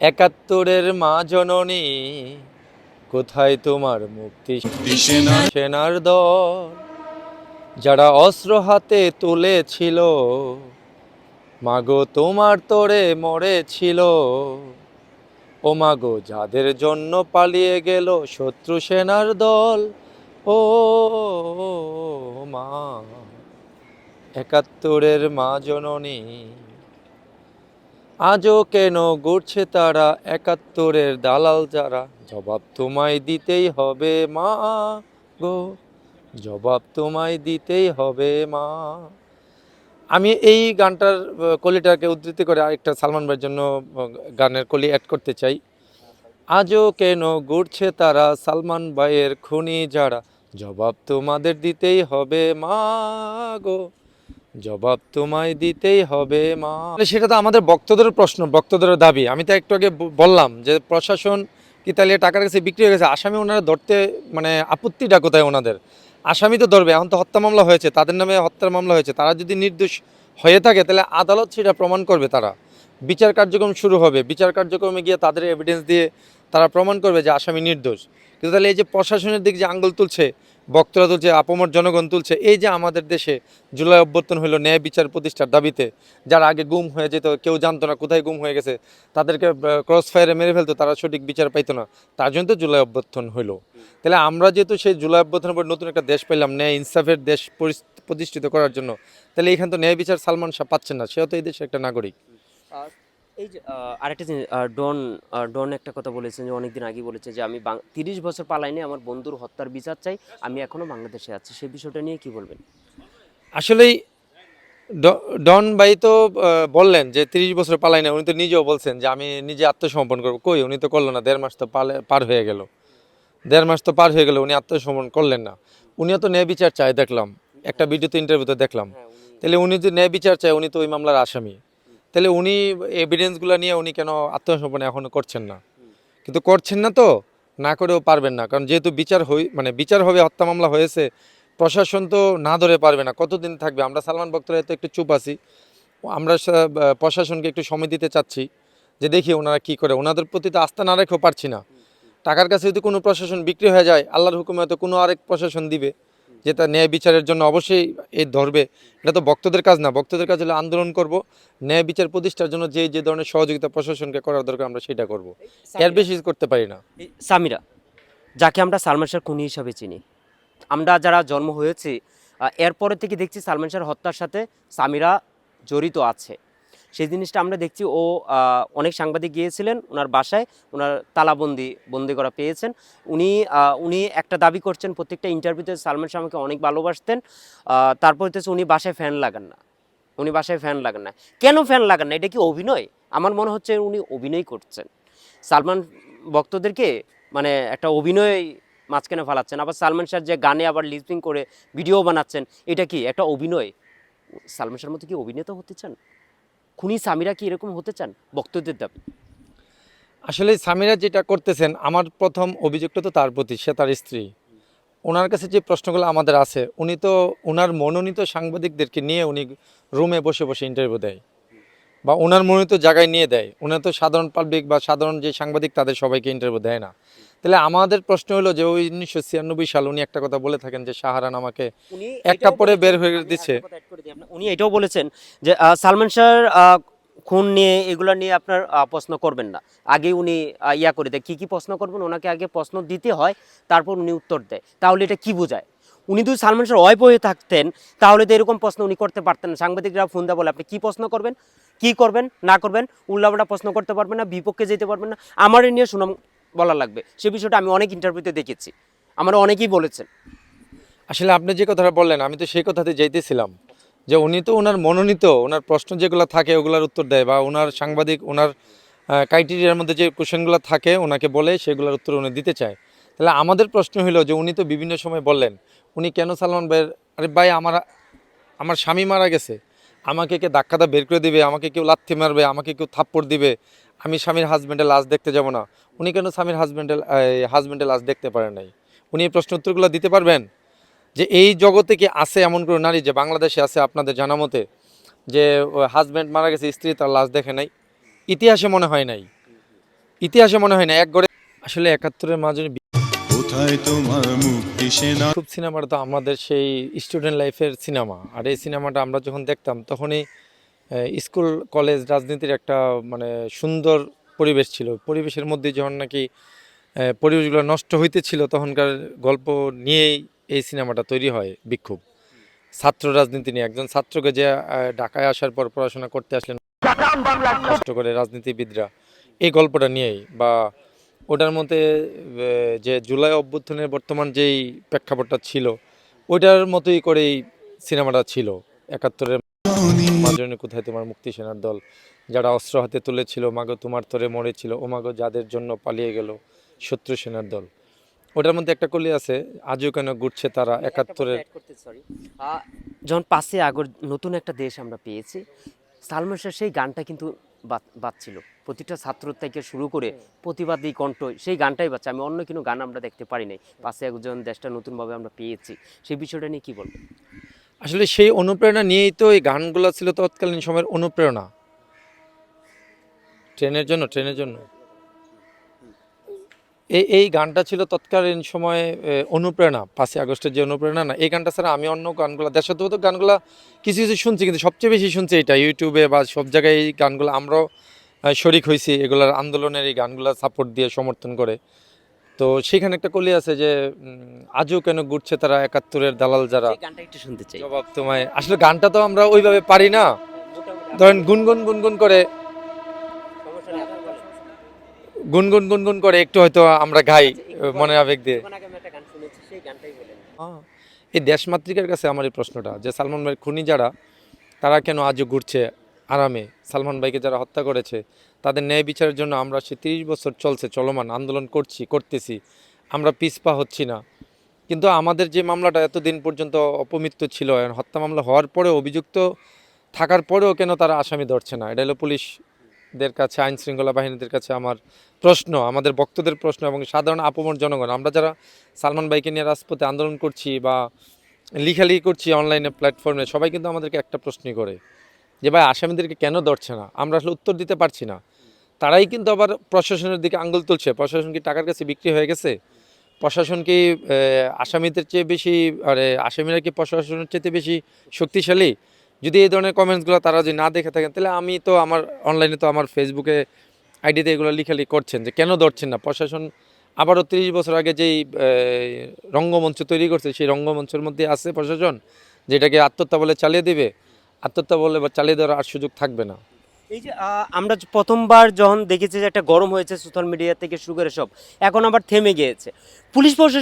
একাত্তরের মা জননী কোথায় তোমার মুক্তি সেনার দল? যারা অস্ত্র হাতে তুলেছিল মাগো তোমার তোরে মরেছিল। ও মাগো যাদের জন্য পালিয়ে গেল শত্রু সেনার দল? ও মা একাত্তরের মা জননী আজও কেন ঘুরছে তারা একাত্তরের দালাল যারা? জবাব তোমায় দিতেই হবে মা গো। জবাব তোমায় দিতেই হবে মা। আমি এই গানটার কলিটাকে উদ্ধৃতি করে আরেকটা সালমান ভাইয়ের জন্য গানের কলি অ্যাড করতে চাই। আজও কেন ঘুরছে তারা সালমান ভাইয়ের খুনি যারা? জবাব তোমাদের দিতেই হবে মা গো। জবাব তোমায় দিতেই হবে, মা। সেটা তো আমাদের বক্তদের প্রশ্ন বক্তদের দাবি। আমি তো একটু আগে বললাম যে প্রশাসন কি তাহলে টাকার কাছে বিক্রি হয়ে গেছে? আসামি ওনারা ধরতে মানে আপত্তিটা কোথায় ওনাদের? আসামি তো ধরবে, এখন তো হত্যা মামলা হয়েছে, তাদের নামে হত্যার মামলা হয়েছে। তারা যদি নির্দোষ হয়ে থাকে, তাহলে আদালত সেটা প্রমাণ করবে তারা। বিচার কার্যক্রম শুরু হবে। বিচার কার্যক্রমে গিয়ে তাদের এভিডেন্স দিয়ে তারা প্রমাণ করবে যে আসামি নির্দোষ। কিন্তু তাহলে এই যে প্রশাসনের দিক যে আঙ্গুল তুলছে বক্তরা তুলছে, আপমর জনগণ তুলছে। এই যে আমাদের দেশে জুলাই অভ্যর্থন হলো ন্যায় বিচার প্রতিষ্ঠার দাবিতে, যারা আগে গুম হয়ে যেত, কেউ জানতো না কোথায় গুম হয়ে গেছে, তাদেরকে ক্রস ফায়ারে মেরে ফেলতো, তারা সঠিক বিচার পাইতো না, তার জন্য তো জুলাই অভ্যর্থন হলো তাহলে আমরা যেহেতু সেই জুলাই অভ্যর্থনের পর নতুন একটা দেশ পেলাম ন্যায় ইনসাফের দেশ প্রতিষ্ঠিত করার জন্য, তাহলে এখানে তো ন্যায় বিচার সালমান শাহ পাচ্ছেন না, সেও তো এই দেশের একটা নাগরিক। এই যে আরেকটা জিনিস ডন ডন একটা কথা বলেছেন যে অনেকদিন আগে বলেছে যে আমি তিরিশ বছর পালাইনি আমার বন্ধুর হত্যার বিচার চাই আমি এখনও বাংলাদেশে আছি। সেই বিষয়টা নিয়ে কি বলবেন? আসলেই ডন ভাই তো বললেন যে তিরিশ বছর পালাই না উনি তো নিজেও বলছেন যে আমি নিজে আত্মসমর্পণ করব। কই উনি তো করল না দেড় মাস তো পার হয়ে গেল। দেড় মাস তো পার হয়ে গেল উনি আত্মসমর্পণ করলেন না। উনিও তো ন্যায় বিচার চায় দেখলাম। একটা ভিডিওতে ইন্টারভিউতে দেখলাম। তাহলে উনি যদি ন্যায় বিচার চায় উনি তো ওই মামলার আসামি। তাহলে উনি এভিডেন্সগুলো নিয়ে উনি কেন আত্মসমর্পণ এখনও করছেন না? কিন্তু করছেন না তো, না করেও পারবেন না। কারণ যেহেতু বিচার হই মানে বিচার হবে, হত্যা মামলা হয়েছে, প্রশাসন তো না ধরে পারবে না। কতদিন থাকবে? আমরা সালমান বক্তরা তো একটু চুপ আছি। আমরা প্রশাসনকে একটু সময় দিতে চাচ্ছি যে দেখি ওনারা কি করে। ওনাদের প্রতি তো আস্থা না রেখেও পারছি না। টাকার কাছে যদি কোনো প্রশাসন বিক্রি হয়ে যায়, আল্লাহর হুকুমে হয়তো কোনো আরেক প্রশাসন দিবে। যে তার ন্যায় বিচারের জন্য অবশ্যই এই ধরবে। এটা তো ভক্তদের কাজ না ভক্তদের কাজ হলে আন্দোলন করব ন্যায় বিচার প্রতিষ্ঠার জন্য যে যে ধরনের সহযোগিতা প্রশাসনকে করার দরকার আমরা সেটা করব। এর বেশি করতে পারি না। সামিরা যাকে আমরা সালমান শাহ খুনি হিসাবে চিনি আমরা যারা জন্ম হয়েছি এরপরে থেকে দেখছি সালমান শাহর হত্যার সাথে সামিরা জড়িত আছে। সেই জিনিসটা আমরা দেখছি। ও অনেক সাংবাদিক গিয়েছিলেন, ওনার বাসায়, ওনার তালাবন্দি, বন্দি করা পেয়েছেন। উনি উনি একটা দাবি করছেন, প্রত্যেকটা ইন্টারভিউতে সালমান শাহ আমাকে অনেক ভালোবাসতেন। তারপর হচ্ছে উনি বাসায় ফ্যান লাগান না। উনি বাসায় ফ্যান লাগান না। কেন ফ্যান লাগান না? এটা কি অভিনয়? আমার মনে হচ্ছে উনি অভিনয় করছেন। সালমান ভক্তদেরকে মানে একটা অভিনয় মাঝখানে ফালাচ্ছেন। আবার সালমান শাহ যে গানে আবার লিপসিং করে ভিডিও বানাচ্ছেন, এটা কি একটা অভিনয়? সালমান শাহর মতো কি অভিনেতা হতে চান? খুনি সামিরা কি এরকম হতে চান বক্তব্যের দাবি? আসলে সামিরা যেটা করতেছেন, আমার প্রথম অভিযোগটা তো তার প্রতি, সে তার স্ত্রী। ওনার কাছে যে প্রশ্নগুলো আমাদের আছে, উনি তো ওনার মনোনীত সাংবাদিকদেরকে নিয়ে উনি রুমে বসে বসে ইন্টারভিউ দেয়। বা ওনার মনোনীত জায়গায় নিয়ে দেয়। ওনার তো সাধারণ পাবলিক বা সাধারণ যে সাংবাদিক তাদের সবাইকে ইন্টারভিউ দেয় না। তাহলে আমাদের প্রশ্ন হলো যে ওই উনিশশো ছিয়ানব্বই সাল উনি একটা কথা বলে থাকেন যে শাহরান আমাকে একটা পরে বের হয়ে দিচ্ছে। উনি এটাও বলেছেন যে সালমান শাহর খুন নিয়ে এগুলো নিয়ে আপনার প্রশ্ন করবেন না। আগে উনি ইয়া করে দেয়। কী কী প্রশ্ন করবেন? ওনাকে আগে প্রশ্ন দিতে হয় তারপর উনি উত্তর দেয়। তাহলে এটা কি বোঝায়? উনি যদি সালমান শাহর অয় হয়ে থাকতেন, তাহলে তো এরকম প্রশ্ন উনি করতে পারতেন সাংবাদিকরা ফোন দেওয়া বলে, আপনি কী প্রশ্ন করবেন? কি করবেন? না করবেন? উল্লাপাল্টা প্রশ্ন করতে পারবেন না, বিপক্ষে যেতে পারবেন না। আমার নিয়ে সুনাম বলা লাগবে। সে বিষয়টা আমি অনেক ইন্টারভিউতে দেখেছি। আমার অনেকেই বলেছেন। আসলে আপনি যে কথাটা বললেন, আমি তো সেই কথাতে যাইতেছিলাম যে উনি তো ওনার মনোনীত ওনার প্রশ্ন যেগুলো থাকে ওগুলোর উত্তর দেয় বা ওনার সাংবাদিক ওনার ক্রাইটেরিয়ার মধ্যে যে কোশ্চেনগুলো থাকে ওনাকে বলে সেগুলোর উত্তর উনি দিতে চায়। তাহলে আমাদের প্রশ্ন হলো যে উনি তো বিভিন্ন সময় বললেন, উনি কেন সালমান ভাইয়ের, আরে ভাই আমার আমার স্বামী মারা গেছে, আমাকে কে ধাক্কাটা বের করে দিবে, আমাকে কেউ লাথি মারবে, আমাকে কেউ থাপ্পড় দিবে, আমি স্বামীর হাজব্যান্ডের লাশ দেখতে যাব না। উনি কেন স্বামীর হাজব্যান্ডের হাজব্যান্ডের লাশ দেখতে পারেন নাই? উনি এই প্রশ্ন উত্তরগুলো দিতে পারবেন? যে এই জগতে কি আছে এমন কোনো নারী যে বাংলাদেশে আছে আপনাদের জানা মতে, যে হাজব্যান্ড মারা গেছে, স্ত্রী তার লাশ দেখে নাই? ইতিহাসে মনে হয় নাই। ইতিহাসে মনে হয় না এক গড়ে আসলে একাত্তরের মাঝে কোথায় তোমার মুক্তি সেনা? খুব সিনেমাটা তো আমাদের সেই স্টুডেন্ট লাইফের সিনেমা। আর এই সিনেমাটা আমরা যখন দেখতাম তখনই স্কুল কলেজ রাজনীতির একটা মানে সুন্দর পরিবেশ ছিল। পরিবেশের মধ্যে যখন নাকি পরিবেশগুলো নষ্ট হইতেছিল তখনকার গল্প নিয়েই এই সিনেমাটা তৈরি হয় বিক্ষোভ। ছাত্র রাজনীতি নিয়ে। একজন ছাত্রকে যে ঢাকায় আসার পর পড়াশোনা করতে আসলেন নষ্ট করে রাজনীতিবিদরা এই গল্পটা নিয়েই বা ওটার মধ্যে যে জুলাই অভ্যুত্থানের বর্তমান যেই প্রেক্ষাপটটা ছিল, ওইটার মতোই করেই সিনেমাটা ছিল একাত্তরের কোথায় তোমার মুক্তি সেনার দল, যারা অস্ত্র হাতে তুলেছিল, মাগো তোমার তরে মরেছিল, ও মাগো যাদের জন্য পালিয়ে গেল শত্রু সেনার দল ওটার মধ্যে একটা কলি আছে, আজও কেন ঘুরছে তারা একাত্তরের। যখন পাশে আগর নতুন একটা দেশ আমরা পেয়েছি, সালমান শাহ সেই গানটা কিন্তু বাজছিল। প্রতিটা ছাত্র থেকে শুরু করে প্রতিবাদী কণ্ঠ সেই গানটাই বাচ্চা আমি অন্য কোনো গান আমরা দেখতে পারি নাই। পাশে একজন দেশটা নতুনভাবে আমরা পেয়েছি। সেই বিষয়টা নিয়ে কী বলব আসলে সেই অনুপ্রেরণা নিয়েই তো এই গানগুলো ছিল তৎকালীন সময়ের অনুপ্রেরণা। ট্রেনের জন্য ট্রেনের জন্য। এই এই গানটা ছিল তৎকালীন সময়ে অনুপ্রেরণা পাঁচই আগস্টের যে অনুপ্রেরণা। না এই গানটা ছাড়া আমি অন্য গানগুলো দেশাত্মবোধক গানগুলো কিছু কিছু শুনছি কিন্তু সবচেয়ে বেশি শুনছি এটা ইউটিউবে বা সব জায়গায় এই গানগুলো আমরাও শরিক হয়েছি এগুলার আন্দোলনের এই গানগুলো সাপোর্ট দিয়ে সমর্থন করে। তো সেখানে একটা কলি আছে যে আজও কেন ঘুরছে তারা একাত্তরের দালাল যারা? গানটা একটু শুনতে চাই। জবাব তোমায়। আসলে গানটা তো আমরা ওইভাবে পারি না। ধরেন গুনগুন গুনগুন করে গুনগুন গুনগুন করে একটু হয়তো আমরা গাই মনে আবেগ দিয়ে। আহ, এই দেশমাতৃকার কাছে আমার এই প্রশ্নটা যে সালমান ভাইয়ের খুনি যারা তারা কেন আজও ঘুরছে আরামে? সালমান ভাইকে যারা হত্যা করেছে তাদের ন্যায় বিচারের জন্য আমরা সে তিরিশ বছর চলছে চলমান আন্দোলন করছি করতেছি আমরা পিছপা হচ্ছি না। কিন্তু আমাদের যে মামলাটা এতদিন পর্যন্ত অপমৃত্যু ছিল হত্যা মামলা হওয়ার পরেও অভিযুক্ত থাকার পরেও কেন তারা আসামি ধরছে না? এটা হলো পুলিশদের কাছে, আইন শৃঙ্খলা বাহিনীদের কাছে আমার প্রশ্ন, আমাদের বক্তদের প্রশ্ন এবং সাধারণ আপমর জনগণ, আমরা যারা সালমান ভাইকে নিয়ে রাজপথে আন্দোলন করছি বা লিখালিখি করছি অনলাইনে প্ল্যাটফর্মে, সবাই কিন্তু আমাদেরকে একটা প্রশ্নই করে যে, ভাই, আসামিদেরকে কেন ধরছে না? আমরা আসলে উত্তর দিতে পারছি না। তারাই কিন্তু আবার প্রশাসনের দিকে আঙ্গুল তুলছে, প্রশাসন কি টাকার কাছে বিক্রি হয়ে গেছে? প্রশাসন কি আসামিদের চেয়ে বেশি, আরে, আসামিরা কি প্রশাসনের চেয়ে বেশি শক্তিশালী? যদি এই ধরনের কমেন্টসগুলো তারা যদি না দেখে থাকেন, তাহলে আমি তো আমার অনলাইনে তো আমার ফেসবুকে আইডিতে এগুলো লিখালি করছেন যে কেন ধরছেন না? প্রশাসন আবারও তিরিশ বছর আগে যেই রঙ্গমঞ্চ তৈরি করছে, সেই রঙ্গমঞ্চের মধ্যে আছে প্রশাসন, যেটাকে আত্মহত্যা বলে চালিয়ে দিবে। আত্মহত্যা বলে বা চালিয়ে দেওয়ার আর সুযোগ থাকবে না। এই যে আমরা প্রথমবার যখন দেখেছি যে একটা গরম হয়েছে সোশ্যাল মিডিয়া থেকে করে সব, এখন আবার থেমে গিয়েছে। পুলিশ প্রশাসন